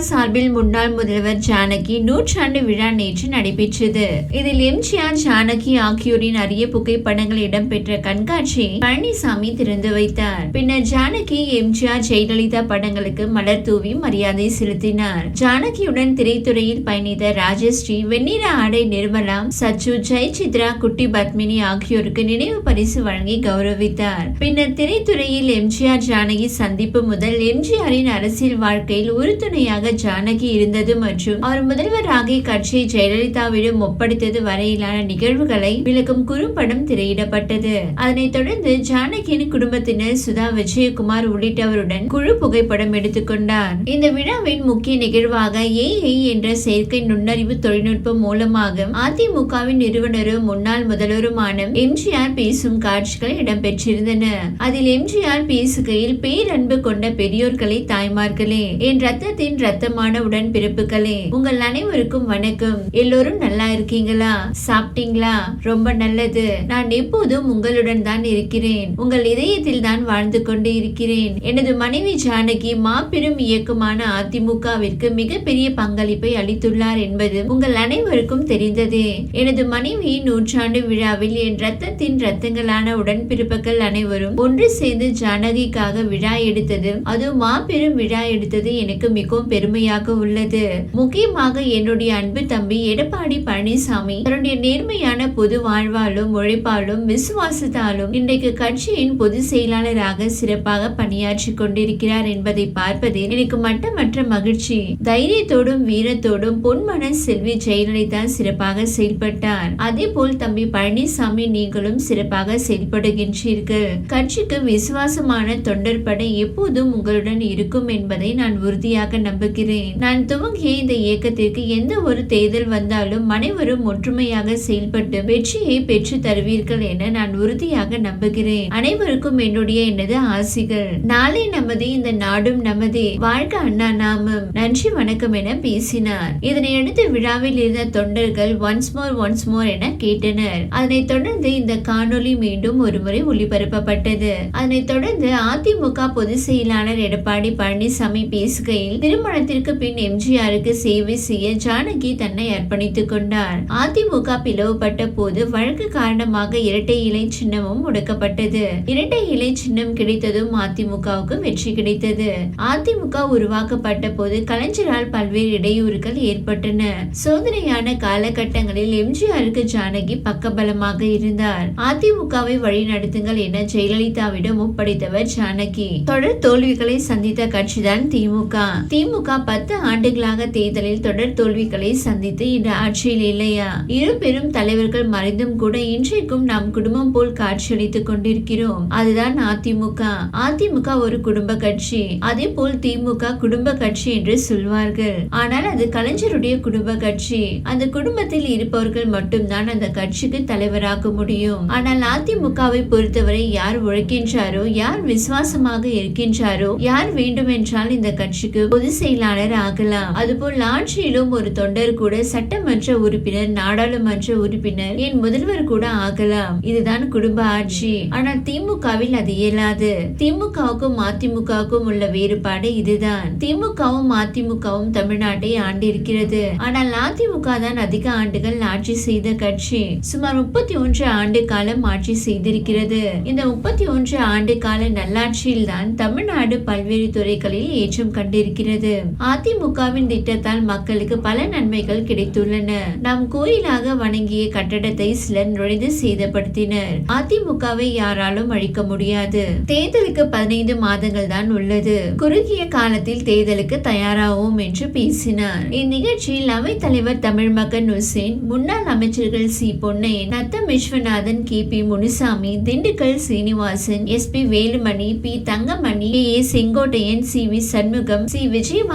சார்பில் முன்னாள் முதல்வர் ஜானகி நூற்றாண்டு விழா நேற்று நடைபெற்றது. இதில் எம்ஜிஆர் ஜானகி ஆகியோரின் அரிய புகைப்படங்கள் இடம்பெற்ற கண்காட்சியை பழனிசாமி திறந்து வைத்தார். பின்னர் ஜானகி எம்ஜிஆர் ஜெயலலிதா படங்களுக்கு மலர் தூவி மரியாதை செலுத்தினார். ஜானகியுடன் திரைத்துறையில் பயணித்த ராஜஸ்ரீ வெண்ணிற ஆடை நிர்மலா சச்சு ஜெயசித்ரா குட்டி பத்மினி ஆகியோருக்கு நினைவு பரிசு வழங்கி கௌரவித்தார். பின்னர் திரைத்துறையில் எம்ஜிஆர் ஜானகி சந்திப்பு முதல் எம்ஜிஆரின் அரசியல் வாழ்க்கையில் உறுதுணையாக ஜானகி இருந்தது மற்றும் அவர் முதல்வராக கட்சியை ஜெயலலிதாவிடம் ஒப்படைத்தது வரையிலான நிகழ்வுகளை விளக்கும் குறும்படம் திரையிடப்பட்டது. அதனைத் தொடர்ந்து ஜானகியின் குடும்பத்தினர் சுதா விஜயகுமார் உள்ளிட்டவருடன் குழு புகைப்படம் எடுத்துக்கொண்டார் இந்த விழாவின் முக்கிய நிகழ்வாக ஏஐ என்ற செயற்கை நுண்ணறிவு தொழில்நுட்பம் மூலமாக அதிமுகவின் நிறுவனரும் முன்னாள் முதல்வருமான எம்ஜிஆர் பேசும் காட்சிகள் இடம்பெற்றிருந்தன. அதில் எம்ஜிஆர் பேசுகையில் பேரன்பு கொண்ட பெரியோர்களே தாய்மார்களே என் ரத்தத்தின் ரத்தமான உடன்பிறப்புகளே. உங்கள் அனைவருக்கும் வணக்கம். எல்லோரும் நல்லா இருக்கீங்களா? சாப்பிட்டீங்களா? ரொம்ப நல்லது. நான் எப்போதும் உங்களுடன் தான் இருக்கிறேன். உங்கள் இதயத்தில் தான் வாழ்ந்து கொண்டு இருக்கிறேன். எனது மனைவி ஜானகி மாபெரும் இயக்கமான அதிமுகவிற்கு மிகப்பெரிய பங்களிப்பை அளித்துள்ளார் என்பது உங்கள் அனைவருக்கும் தெரிந்ததே. எனது மனைவியின் நூற்றாண்டு விழாவில் என் ரத்தத்தின் ரத்தங்களான உடன்பிறப்புகள் அனைவரும் ஒன்று சேர்ந்து ஜானகிக்காக விழா எடுத்தது அது மாபெரும் விழா எடுத்தது எனக்கு மிகவும் பெரும் பெருமையாக உள்ளது. முக்கியமாக என்னுடைய அன்பு தம்பி எடப்பாடி பழனிசாமி தன்னுடைய நேர்மையான பொது வாழ்வாலும் உழைப்பாலும் விசுவாசத்தாலும் இன்றைக்கு கட்சியின் பொதுச் செயலாளராக சிறப்பாக பணியாற்றி கொண்டிருக்கிறார் என்பதை பார்ப்பதில் எனக்கு மட்டமற்ற மகிழ்ச்சி. தைரியத்தோடும் வீரத்தோடும் பொன்மன செல்வி ஜெயலலிதா சிறப்பாக செயல்பட்டார். அதே போல் தம்பி பழனிசாமி நீங்களும் சிறப்பாக செயல்படுகின்றீர்கள். கட்சிக்கு விசுவாசமான தொண்டர் படை எப்போதும் உங்களுடன் இருக்கும் என்பதை நான் உறுதியாக நம்புகிறேன். நான் துவங்கிய இந்த இயக்கத்திற்கு எந்த ஒரு தேர்தல் வந்தாலும் அனைவரும் ஒற்றுமையாக செயல்பட்டு வெற்றியை பெற்று தருவீர்கள் என நான் உறுதியாக நம்புகிறேன். அனைவருக்கும் என்னுடைய எனது ஆசிகள். நாளை நமது இந்த நாடும் நமதே. வாழ்க அண்ணா நாமம். நன்றி வணக்கம் என பேசினார். இதனை அடுத்து விழாவில் இருந்த தொண்டர்கள் ஒன்ஸ் மோர் ஒன்ஸ் மோர் என கேட்டனர். அதனைத் தொடர்ந்து இந்த காணொளி மீண்டும் ஒருமுறை ஒளிபரப்பப்பட்டது. அதனைத் தொடர்ந்து அதிமுக பொதுச் செயலாளர் எடப்பாடி பழனிசாமி பேசுகையில் மரணத்திற்கு பின் எம்ஜிஆருக்கு சேவை செய்ய ஜானகி தன்னை அர்ப்பணித்துக் கொண்டார். அதிமுக பிளவுபட்ட போது வழக்கு காரணமாக இரட்டை இலை சின்னமும் முடக்கப்பட்டது. இரட்டை இலை சின்னம் கிடைத்ததும் அதிமுகவுக்கு வெற்றி கிடைத்தது. அதிமுக உருவாக்கப்பட்ட போது கலைஞரால் பல்வேறு இடையூறுகள் ஏற்பட்டன. சோதனையான காலகட்டங்களில் எம்ஜிஆருக்கு ஜானகி பக்கபலமாக இருந்தார். அதிமுகவை வழிநடத்துங்கள் என ஜெயலலிதாவிடம் ஒப்படைத்தவர் ஜானகி. தொடர் தோல்விகளை சந்தித்த கட்சிதான் திமுக. திமுக பத்து ஆண்டுகளாக தேர்தலில் தொடர் தோல்விகளை சந்தித்து இன்று ஆட்சியில் இல்லையா? இரு பெரும் தலைவர்கள் மறைந்தும் கூட இன்றைக்கும் நாம் குடும்பம் போல் காட்சியளித்துக் கொண்டிருக்கிறோம். அதுதான் அதிமுக. அதிமுக ஒரு குடும்ப கட்சி. அதே போல் திமுக குடும்ப கட்சி என்று சொல்வார்கள். ஆனால் அது கலைஞருடைய குடும்ப கட்சி. அந்த குடும்பத்தில் இருப்பவர்கள் மட்டும்தான் அந்த கட்சிக்கு தலைவராக முடியும். ஆனால் அதிமுகவை பொறுத்தவரை யார் உழைக்கின்றாரோ யார் விசுவாசமாக இருக்கின்றாரோ யார் வேண்டுமென்றால் இந்த கட்சிக்கு பொது செயலாளர் ஆகலாம். அதுபோல் ஆட்சியிலும் ஒரு தொண்டர் கூட சட்டமன்ற உறுப்பினர் நாடாளுமன்ற உறுப்பினர் என் முதல்வர் கூட ஆகலாம். இதுதான் குடும்ப ஆட்சி. ஆனால் திமுகவில் அது இயலாது. திமுகவுக்கும் அதிமுகவுக்கும் உள்ள வேறுபாடு இதுதான். திமுகவும் அதிமுகவும் தமிழ்நாட்டை ஆண்டிருக்கிறது. ஆனால் அதிமுக தான் அதிக ஆண்டுகள் ஆட்சி செய்த கட்சி. சுமார் முப்பத்தி ஒன்று ஆண்டு காலம் ஆட்சி செய்திருக்கிறது. இந்த முப்பத்தி ஒன்று ஆண்டு கால நல்லாட்சியில் தான் தமிழ்நாடு பல்வேறு துறைகளில் ஏற்றம் கண்டிருக்கிறது. அதிமுகவின் திட்டத்தால் மக்களுக்கு பல நன்மைகள் கிடைத்துள்ளன. நாம் கோயிலாக வணங்கிய கட்டடத்தை சிலர் நுழைந்து சேதப்படுத்தினர். அதிமுகவை யாராலும் அழிக்க முடியாது. தேர்தலுக்கு பதினைந்து மாதங்கள் தான் உள்ளது. குறுகிய காலத்தில் தேர்தலுக்கு தயாராகும் என்று பேசினார். இந்நிகழ்ச்சியில் அவைத் தலைவர் தமிழ் மகன் ஹுசேன் முன்னாள் அமைச்சர்கள் C. Ponnai Natham Viswanathan K. P. Munusamy Dindigul Srinivasan S. P. Velumani P. Thangamani A. A. Sengottaiyan C. V. Shanmugam C.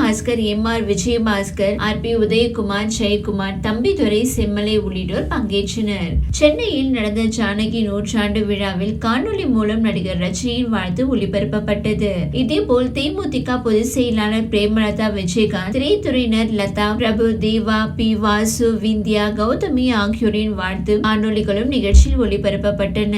Baskar M R Vijayabaskar R P Udhayakumar Jayakumar Thambidurai Semmalai உள்ளிட்டோர் பங்கேற்றனர். சென்னையில் நடந்த ஜானகி நூற்றாண்டு விழாவில் காணொலி மூலம் நடிகர் ரஜினியின் வாழ்த்து ஒளிபரப்பப்பட்டது. இதேபோல் தேமுதிக பொதுச் செயலாளர் பிரேமலதா விஜயகாந்த் திரைத்துறையினர் லதா பிரபு தேவா பி வாசு விந்தியா கௌதமி ஆகியோரின் வாழ்த்து காணொலிகளும் நிகழ்ச்சியில் ஒளிபரப்பப்பட்டன.